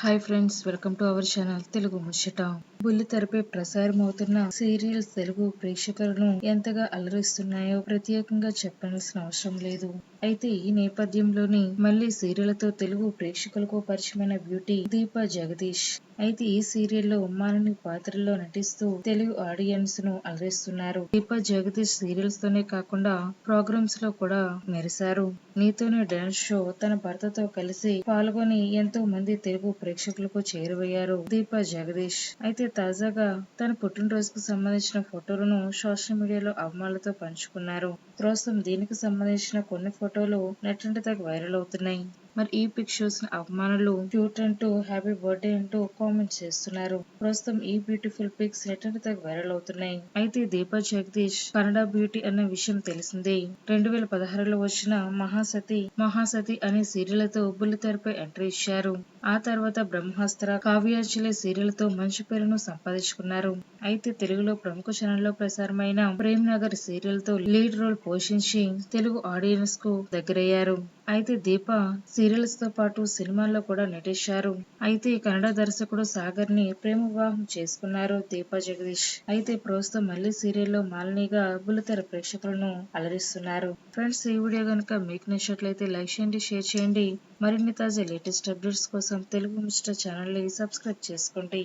Hi friends welcome to our channel Telugu ముచ్చట బుల్లి తెరపై ప్రసారమవుతున్న సీరియల్స్ తెలుగు ప్రేక్షకులను ఎంతగా అలరిస్తున్నాయో ప్రత్యేకంగా చెప్పాల్సిన అవసరం లేదు. అయితే ఈ నేపథ్యంలోని మళ్ళీ సీరియల్తో తెలుగు ప్రేక్షకులకు పరిచయమైన బ్యూటీ దీపా జగదీష్. అయితే ఈ సీరియల్లో మాలిని పాత్రలో నటిస్తూ తెలుగు ఆడియన్స్ను అలరిస్తున్నారు. దీపా జగదీష్ సీరియల్స్ తోనే కాకుండా ప్రోగ్రామ్స్లో కూడా మెరిశారు. నీతోనే డాన్స్ షో తన భర్తతో కలిసి పాల్గొని ఎంతో మంది తెలుగు ప్రేక్షకులకు చేరువయ్యారు దీపా జగదీష్. అయితే తాజాగా తన పుట్టినరోజుకు సంబంధించిన ఫోటోలను సోషల్ మీడియాలో అభిమానులతో పంచుకున్నారు. ప్రస్తుతం దీనికి సంబంధించిన కొన్ని ఫోటో ఫోటోలు నెట్ దగ్గర వైరల్ అవుతున్నాయి. మరి ఈ పిక్చర్స్ అభిమానులు క్యూట్ అంటూ హ్యాపీ బర్త్డే అంటూ కామెంట్ చేస్తున్నారు. ప్రస్తుతం ఈ బ్యూటిఫుల్ పిక్స్ నెట్ దగ్గర వైరల్ అవుతున్నాయి. అయితే దీపా జగదీష్ కన్నడ బ్యూటీ అనే విషయం తెలిసిందే. రెండు వేల పదహారులో వచ్చిన మహాసతి మహాసతి అనే సీరియల్తో బుల్లితెరపై ఎంట్రీ ఇచ్చారు. ఆ తర్వాత బ్రహ్మాస్త్ర కావ్యాంజలి సీరియల్తో మంచి పేరును సంపాదించుకున్నారు. అయితే తెలుగులో ప్రముఖ ఛానల్లో ప్రసారమైన ప్రేమ్ నగర్ సీరియల్తో లీడ్ రోల్ పోషించి తెలుగు ఆడియన్స్కు దగ్గరయ్యారు. అయితే దీప సీరియల్స్తో పాటు సినిమాల్లో కూడా నటించారు. అయితే కన్నడ దర్శకుడు సాగర్ని ప్రేమ వివాహం చేసుకున్నారు దీపా జగదీష్. అయితే ప్రస్తుతం మళ్ళీ సీరియల్లో మాలినిగా బుల్లితెర ప్రేక్షకులను అలరిస్తున్నారు. ఫ్రెండ్స్ ఈ వీడియో కనుక మీకు నచ్చినట్లయితే లైక్ చేయండి షేర్ చేయండి. మరిన్ని తాజా లేటెస్ట్ అప్డేట్స్ కోసం తెలుగు మిస్టర్ ఛానల్ని సబ్స్క్రైబ్ చేసుకోండి.